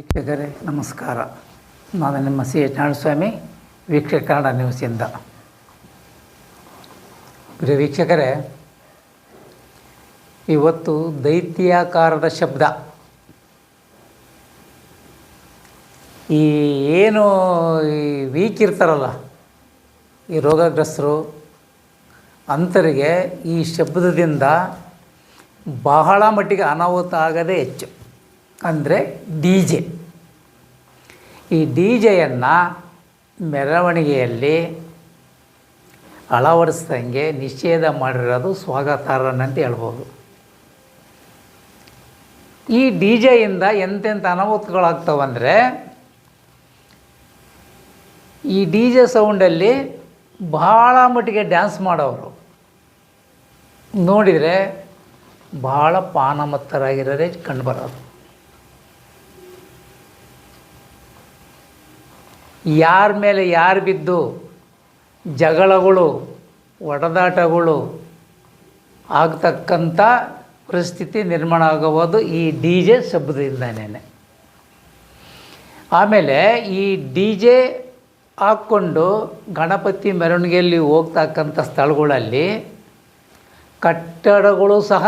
ವೀಕ್ಷಕರೇ, ನಮಸ್ಕಾರ. ನಾನು ನಿಮ್ಮ ಸಿ ಎಚ್ ನಾರಾಯಣಸ್ವಾಮಿ, ವೀಕ್ಷಕ ಕನ್ನಡ ನ್ಯೂಸಿಂದ ಪ್ರಿಯ ವೀಕ್ಷಕರೇ, ಇವತ್ತು ದೈತ್ಯಾಕಾರದ ಶಬ್ದ. ಈ ಏನು ಈ ವೀಕ್ ಇರ್ತಾರಲ್ಲ ಈ ರೋಗಗ್ರಸ್ತರು, ಅಂತರಿಗೆ ಈ ಶಬ್ದದಿಂದ ಬಹಳ ಮಟ್ಟಿಗೆ ಅನಾಹುತ ಆಗದೇ ಹೆಚ್ಚು. ಅಂದರೆ ಡಿ ಜೆ. ಈ ಡಿ ಜೆಯನ್ನು ಮೆರವಣಿಗೆಯಲ್ಲಿ ಅಳವಡಿಸ್ದಂಗೆ ನಿಷೇಧ ಮಾಡಿರೋದು ಸ್ವಾಗತಾರ್ಹನಂತ ಹೇಳ್ಬೋದು. ಈ ಡಿ ಜೆಯಿಂದ ಎಂತೆಂಥ ಅನಾಹುತಗಳಾಗ್ತವಂದರೆ, ಈ ಡಿ ಜೆ ಸೌಂಡಲ್ಲಿ ಭಾಳ ಮಟ್ಟಿಗೆ ಡ್ಯಾನ್ಸ್ ಮಾಡೋರು. ನೋಡಿದರೆ ಭಾಳ ಪಾನಮತ್ತರಾಗಿರೋರೇ ಕಂಡುಬರೋದು ಯಾರ ಮೇಲೆ ಯಾರು ಬಿದ್ದು ಜಗಳಗಳು, ಒಡೆದಾಟಗಳು ಆಗ್ತಕ್ಕಂಥ ಪರಿಸ್ಥಿತಿ ನಿರ್ಮಾಣ ಆಗುವುದು ಈ ಡಿ ಜೆ ಶಬ್ದದಿಂದನೇ ಆಮೇಲೆ ಈ ಡಿ ಜೆ ಹಾಕ್ಕೊಂಡು ಗಣಪತಿ ಮೆರವಣಿಗೆಯಲ್ಲಿ ಹೋಗ್ತಕ್ಕಂಥ ಸ್ಥಳಗಳಲ್ಲಿ ಕಟ್ಟಡಗಳು ಸಹ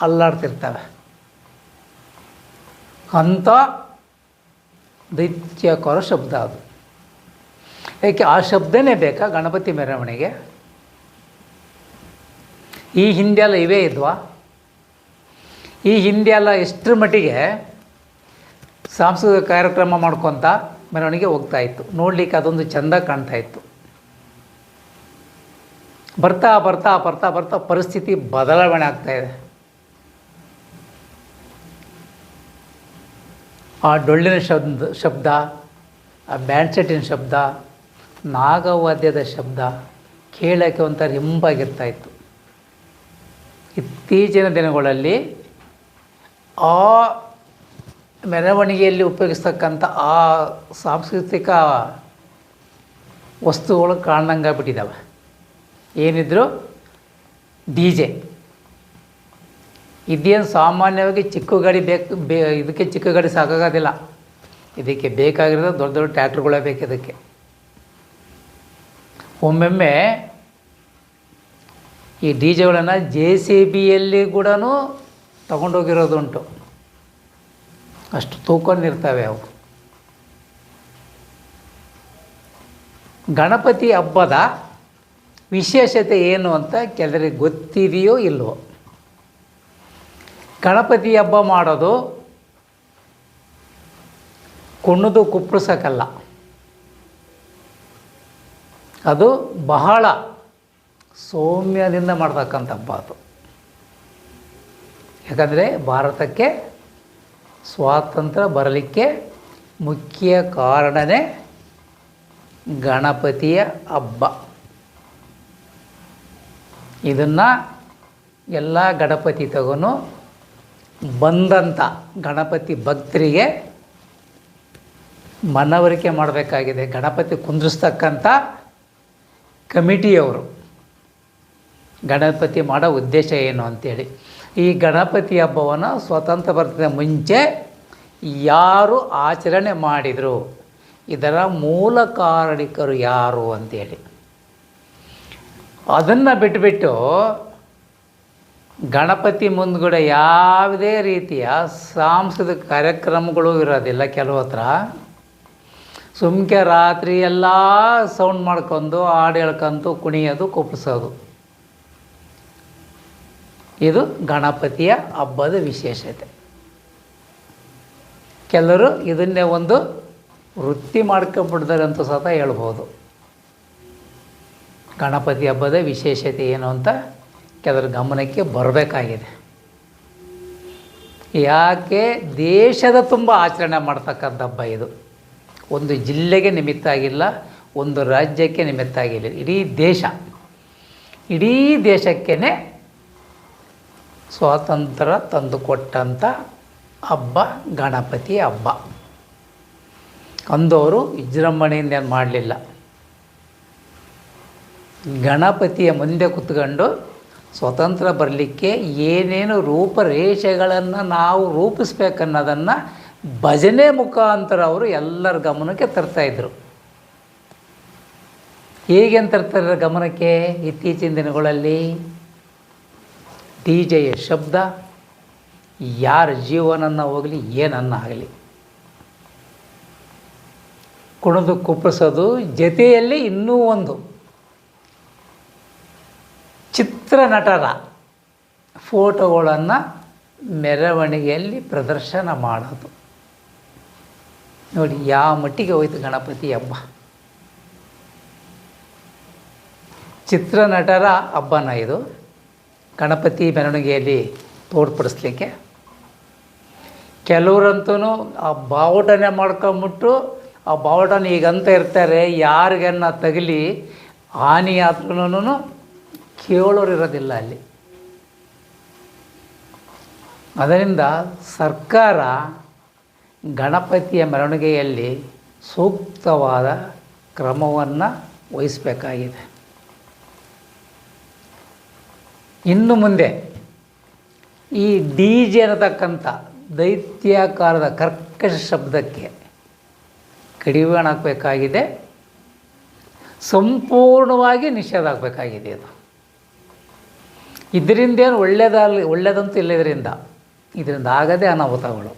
ಅಲ್ಲಾಡ್ತಿರ್ತವೆ. ಅಂಥ ದೈತ್ಯಕರ ಶಬ್ದ ಅದು. ಏಕೆ ಆ ಶಬ್ದನೇ ಬೇಕಾ ಗಣಪತಿ ಮೆರವಣಿಗೆ? ಈ ಹಿಂದೆಲ್ಲ ಇವೇ ಇದ್ವಾ? ಈ ಹಿಂದೆ ಎಲ್ಲ ಎಷ್ಟರ ಮಟ್ಟಿಗೆ ಸಾಂಸ್ಕೃತಿಕ ಕಾರ್ಯಕ್ರಮ ಮಾಡ್ಕೊತ ಮೆರವಣಿಗೆ ಹೋಗ್ತಾ ಇತ್ತು. ನೋಡಲಿಕ್ಕೆ ಅದೊಂದು ಚೆಂದ ಕಾಣ್ತಾ ಇತ್ತು. ಬರ್ತಾ ಬರ್ತಾ ಬರ್ತಾ ಬರ್ತಾ ಪರಿಸ್ಥಿತಿ ಬದಲಾವಣೆ ಆಗ್ತಾ ಆ ಡೊಳ್ಳಿನ ಶಬ್ದ ಶಬ್ದ, ಆ ಬ್ಯಾಂಡ್ಸೆಟ್ಟಿನ ಶಬ್ದ, ನಾಗವಾದ್ಯದ ಶಬ್ದ ಕೇಳೋಕ್ಕೆ ಒಂಥರ ಇಂಪಾಗಿರ್ತಾ ಇತ್ತು. ಇತ್ತೀಚಿನ ದಿನಗಳಲ್ಲಿ ಆ ಮೆರವಣಿಗೆಯಲ್ಲಿ ಉಪಯೋಗಿಸ್ತಕ್ಕಂಥ ಆ ಸಾಂಸ್ಕೃತಿಕ ವಸ್ತುಗಳು ಕಾಣ್ದಂಗಾಗ್ಬಿಟ್ಟಿದ್ದಾವೆ ಏನಿದ್ರು ಡಿ ಜೆ. ಇದೇನು ಸಾಮಾನ್ಯವಾಗಿ ಚಿಕ್ಕ ಗಾಡಿ ಬೇಕು, ಬೇ, ಇದಕ್ಕೆ ಚಿಕ್ಕ ಗಾಡಿ ಸಾಕಾಗೋದಿಲ್ಲ. ಇದಕ್ಕೆ ಬೇಕಾಗಿರೋದು ದೊಡ್ಡ ದೊಡ್ಡ ಟ್ಯಾಕ್ಟ್ರುಗಳೇ ಬೇಕು ಇದಕ್ಕೆ. ಒಮ್ಮೊಮ್ಮೆ ಈ ಡಿ ಜೆಗಳನ್ನು ಜೆ ಸಿ ಬಿಯಲ್ಲಿ ಕೂಡ ತಗೊಂಡೋಗಿರೋದುಂಟು. ಅಷ್ಟು ತೂಕೊಂಡಿರ್ತವೆ ಅವು. ಗಣಪತಿ ಹಬ್ಬದ ವಿಶೇಷತೆ ಏನು ಅಂತ ಕೆಲವರಿಗೆ ಗೊತ್ತಿದೆಯೋ ಇಲ್ವೋ? ಗಣಪತಿ ಹಬ್ಬ ಮಾಡೋದು ಕುಣ್ಣದು ಕುಪ್ಪಳಿಸೋಕ್ಕಲ್ಲ ಅದು ಬಹಳ ಸೌಮ್ಯದಿಂದ ಮಾಡ್ತಕ್ಕಂಥ ಹಬ್ಬ ಅದು. ಯಾಕಂದರೆ ಭಾರತಕ್ಕೆ ಸ್ವಾತಂತ್ರ್ಯ ಬರಲಿಕ್ಕೆ ಮುಖ್ಯ ಕಾರಣವೇ ಗಣಪತಿಯ ಹಬ್ಬ. ಇದನ್ನು ಎಲ್ಲ ಗಣಪತಿ ತಗೊಂಡು ಬಂದಂಥ ಗಣಪತಿ ಭಕ್ತರಿಗೆ ಮನವರಿಕೆ ಮಾಡಬೇಕಾಗಿದೆ. ಗಣಪತಿ ಕುಂದ್ರಿಸ್ತಕ್ಕಂಥ ಕಮಿಟಿಯವರು. ಗಣಪತಿ ಮಾಡೋ ಉದ್ದೇಶ ಏನು ಅಂತೇಳಿ. ಈ ಗಣಪತಿ ಹಬ್ಬವನ್ನು ಸ್ವತಂತ್ರ ಬರ್ತದ ಮುಂಚೆ ಯಾರು ಆಚರಣೆ ಮಾಡಿದರು, ಇದರ ಮೂಲ ಕಾರಣಿಕರು ಯಾರು ಅಂತೇಳಿ. ಅದನ್ನು ಬಿಟ್ಟುಬಿಟ್ಟು ಗಣಪತಿ ಮುಂದ್ಗಡೆ ಯಾವುದೇ ರೀತಿಯ ಸಾಂಸ್ಕೃತಿಕ ಕಾರ್ಯಕ್ರಮಗಳು ಇರೋದಿಲ್ಲ ಕೆಲವು ಹತ್ರ. ಸುಮ್ಕೆ ರಾತ್ರಿ ಎಲ್ಲ ಸೌಂಡ್ ಮಾಡ್ಕೊಂಡು, ಹಾಡು ಹೇಳ್ಕೊಂತು, ಕುಣಿಯೋದು ಕುಪ್ಪಿಸೋದು ಇದು ಗಣಪತಿಯ ಹಬ್ಬದ ವಿಶೇಷತೆ. ಕೆಲವರು ಇದನ್ನೇ ಒಂದು ವೃತ್ತಿ ಮಾಡ್ಕೊಂಡ್ಬಿಡ್ತಾರೆ ಅಂತ ಸಹ ಹೇಳ್ಬೋದು. ಗಣಪತಿ ಹಬ್ಬದ ವಿಶೇಷತೆ ಏನು ಅಂತ ಕೆಲವ್ರ ಗಮನಕ್ಕೆ ಬರಬೇಕಾಗಿದೆ. ಯಾಕೆ ದೇಶದ ತುಂಬ ಆಚರಣೆ ಮಾಡ್ತಕ್ಕಂಥ ಹಬ್ಬ ಇದು. ಒಂದು ಜಿಲ್ಲೆಗೆ ನಿಮಿತ್ತ ಆಗಿಲ್ಲ, ಒಂದು ರಾಜ್ಯಕ್ಕೆ ನಿಮಿತ್ತ ಆಗಿಲ್ಲ. ಇಡೀ ದೇಶ, ಇಡೀ ದೇಶಕ್ಕೇ ಸ್ವಾತಂತ್ರ್ಯ ತಂದುಕೊಟ್ಟಂಥ ಹಬ್ಬ, ಗಣಪತಿ ಹಬ್ಬ. ಅಂದವರು ವಿಜೃಂಭಣೆಯಿಂದ ಏನು ಮಾಡಲಿಲ್ಲ. ಗಣಪತಿಯ ಮುಂದೆ ಕುತ್ಕೊಂಡು ಸ್ವತಂತ್ರ ಬರಲಿಕ್ಕೆ ಏನೇನು ರೂಪರೇಷೆಗಳನ್ನು ನಾವು ರೂಪಿಸ್ಬೇಕನ್ನೋದನ್ನು ಭಜನೆ ಮುಖಾಂತರ ಅವರು ಎಲ್ಲರ ಗಮನಕ್ಕೆ ತರ್ತಾಯಿದ್ರು ಹೇಗೆ ತರ್ತಾರೆ ಗಮನಕ್ಕೆ? ಇತ್ತೀಚಿನ ದಿನಗಳಲ್ಲಿ ಡಿ ಜೆಯ ಶಬ್ದ, ಯಾರ ಜೀವನನ್ನ ಹೋಗಲಿ, ಏನನ್ನ ಆಗಲಿ. ಕುಣಿದು ಕುಪ್ಪಿಸೋದು ಜೊತೆಯಲ್ಲಿ ಇನ್ನೂ ಒಂದು. ಚಿತ್ರನಟರ ಫೋಟೋಗಳನ್ನು ಮೆರವಣಿಗೆಯಲ್ಲಿ ಪ್ರದರ್ಶನ ಮಾಡೋದು. ನೋಡಿ ಯಾವ ಮಟ್ಟಿಗೆ ಹೋಯ್ತು ಗಣಪತಿ ಹಬ್ಬ. ಚಿತ್ರನಟರ ಹಬ್ಬನ ಇದು. ಗಣಪತಿ ಮೆರವಣಿಗೆಯಲ್ಲಿ ತೋರ್ಪಡಿಸ್ಲಿಕ್ಕೆ. ಕೆಲವರಂತೂ ಆ ಬಾವುಟನೆ ಮಾಡ್ಕೊಂಬಿಟ್ಟು ಆ ಬಾವುಟನ ಈಗಂತ ಇರ್ತಾರೆ, ಯಾರಿಗನ್ನ ತಗಲಿ, ಹಾನಿ ಆದ್ರೂ ಕೇಳೋರು ಇರೋದಿಲ್ಲ ಅಲ್ಲಿ. ಅದರಿಂದ ಸರ್ಕಾರ ಗಣಪತಿಯ ಮೆರವಣಿಗೆಯಲ್ಲಿ ಸೂಕ್ತವಾದ ಕ್ರಮವನ್ನು ವಹಿಸಬೇಕಾಗಿದೆ. ಇನ್ನು ಮುಂದೆ ಈ ಡಿ ಜೆ ಅನ್ನತಕ್ಕಂಥ ದೈತ್ಯಾಕಾರದ ಕರ್ಕಶ ಶಬ್ದಕ್ಕೆ ಕಡಿವಾಣ ಹಾಕಬೇಕಾಗಿದೆ. ಸಂಪೂರ್ಣವಾಗಿ ನಿಷೇಧ ಆಗಬೇಕಾಗಿದೆ ಇದು. ಇದರಿಂದ ಏನು ಒಳ್ಳೆಯದಲ್ಲ ಒಳ್ಳೆಯದಂತೂ ಇಲ್ಲ ಇದರಿಂದ ಇದರಿಂದ ಆಗದೇ ಅನಾಹುತಗಳು.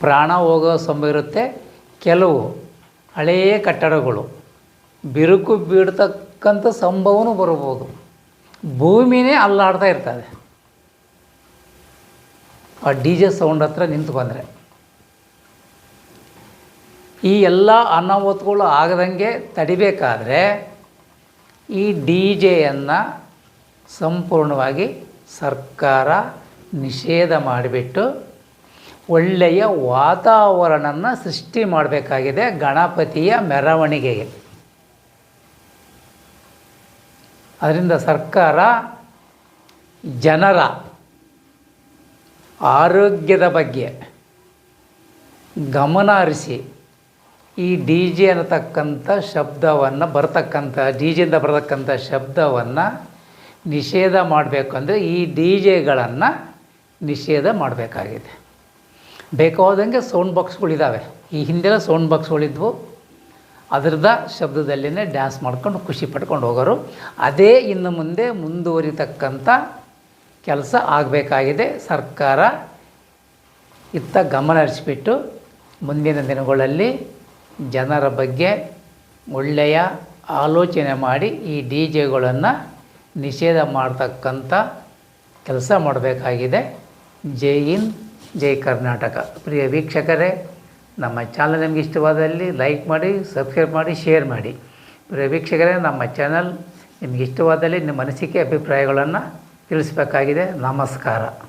ಪ್ರಾಣ ಹೋಗೋ ಸಂಭವ ಇರುತ್ತೆ. ಕೆಲವು ಹಳೆಯ ಕಟ್ಟಡಗಳು, ಬಿರುಕು ಬೀಡ್ತಕ್ಕಂಥ ಸಂಭವನೂ ಬರಬಹುದು. ಭೂಮಿನೇ ಅಲ್ಲಾಡ್ತಾ ಇರ್ತದೆ. ಆ ಡಿ ಜೆ ಸೌಂಡ್ ಹತ್ರ ನಿಂತು ಬಂದರೆ. ಈ ಎಲ್ಲ ಅನಾಹುತಗಳು ಆಗದಂಗೆ ತಡಿಬೇಕಾದ್ರೆ ಈ ಡಿ ಜೆಯನ್ನು ಸಂಪೂರ್ಣವಾಗಿ ಸರ್ಕಾರ ನಿಷೇಧ ಮಾಡಿಬಿಟ್ಟು ಒಳ್ಳೆಯ ವಾತಾವರಣನ ಸೃಷ್ಟಿ ಮಾಡಬೇಕಾಗಿದೆ ಗಣಪತಿಯ ಮೆರವಣಿಗೆಗೆ. ಅದರಿಂದ ಸರ್ಕಾರ ಜನರ ಆರೋಗ್ಯದ ಬಗ್ಗೆ ಗಮನ ಹರಿಸಿ ಈ ಡಿ ಜೆ ಅನ್ನತಕ್ಕಂಥ ಶಬ್ದವನ್ನು, ಬರ್ತಕ್ಕಂಥ, ಡಿ ಜೆಯಿಂದ ಬರತಕ್ಕಂಥ ಶಬ್ದವನ್ನು ನಿಷೇಧ ಮಾಡಬೇಕು ಅಂದರೆ ಈ ಡಿ ಜೆಗಳನ್ನು ನಿಷೇಧ ಮಾಡಬೇಕಾಗಿದೆ. ಬೇಕಾದಂಗೆ ಸೌಂಡ್ ಬಾಕ್ಸ್ಗಳಿದ್ದಾವೆ ಈ ಹಿಂದೆಲ್ಲ ಸೌಂಡ್ ಬಾಕ್ಸ್ಗಳಿದ್ವು ಅದರದ ಶಬ್ದದಲ್ಲಿನೇ ಡ್ಯಾನ್ಸ್ ಮಾಡ್ಕೊಂಡು ಖುಷಿ ಪಟ್ಕೊಂಡು ಹೋಗೋರು. ಅದೇ ಇನ್ನು ಮುಂದೆ ಮುಂದುವರಿತಕ್ಕಂಥ ಕೆಲಸ ಆಗಬೇಕಾಗಿದೆ. ಸರ್ಕಾರ ಇತ್ತ ಗಮನ ಹರಿಸಿಬಿಟ್ಟು ಮುಂದಿನ ದಿನಗಳಲ್ಲಿ ಜನರ ಬಗ್ಗೆ ಒಳ್ಳೆಯ ಆಲೋಚನೆ ಮಾಡಿ ಈ ಡಿ ಜೆಗಳನ್ನು ನಿಷೇಧ ಮಾಡ್ತಕ್ಕಂಥ ಕೆಲಸ ಮಾಡಬೇಕಾಗಿದೆ. ಜೈ ಇನ್ ಜೈ ಕರ್ನಾಟಕ. ಪ್ರಿಯ ವೀಕ್ಷಕರೇ, ನಮ್ಮ ಚಾನಲ್ ನಿಮಗೆ ಇಷ್ಟವಾದಲ್ಲಿ ಲೈಕ್ ಮಾಡಿ, ಸಬ್ಸ್ಕ್ರೈಬ್ ಮಾಡಿ, ಶೇರ್ ಮಾಡಿ. ಪ್ರಿಯ ವೀಕ್ಷಕರೇ, ನಮ್ಮ ಚಾನಲ್ ನಿಮಗೆ ಇಷ್ಟವಾದಲ್ಲಿ ನಿಮ್ಮ ಅನಿಸಿಕೆ, ಅಭಿಪ್ರಾಯಗಳನ್ನು ತಿಳಿಸಬೇಕಾಗಿದೆ. ನಮಸ್ಕಾರ.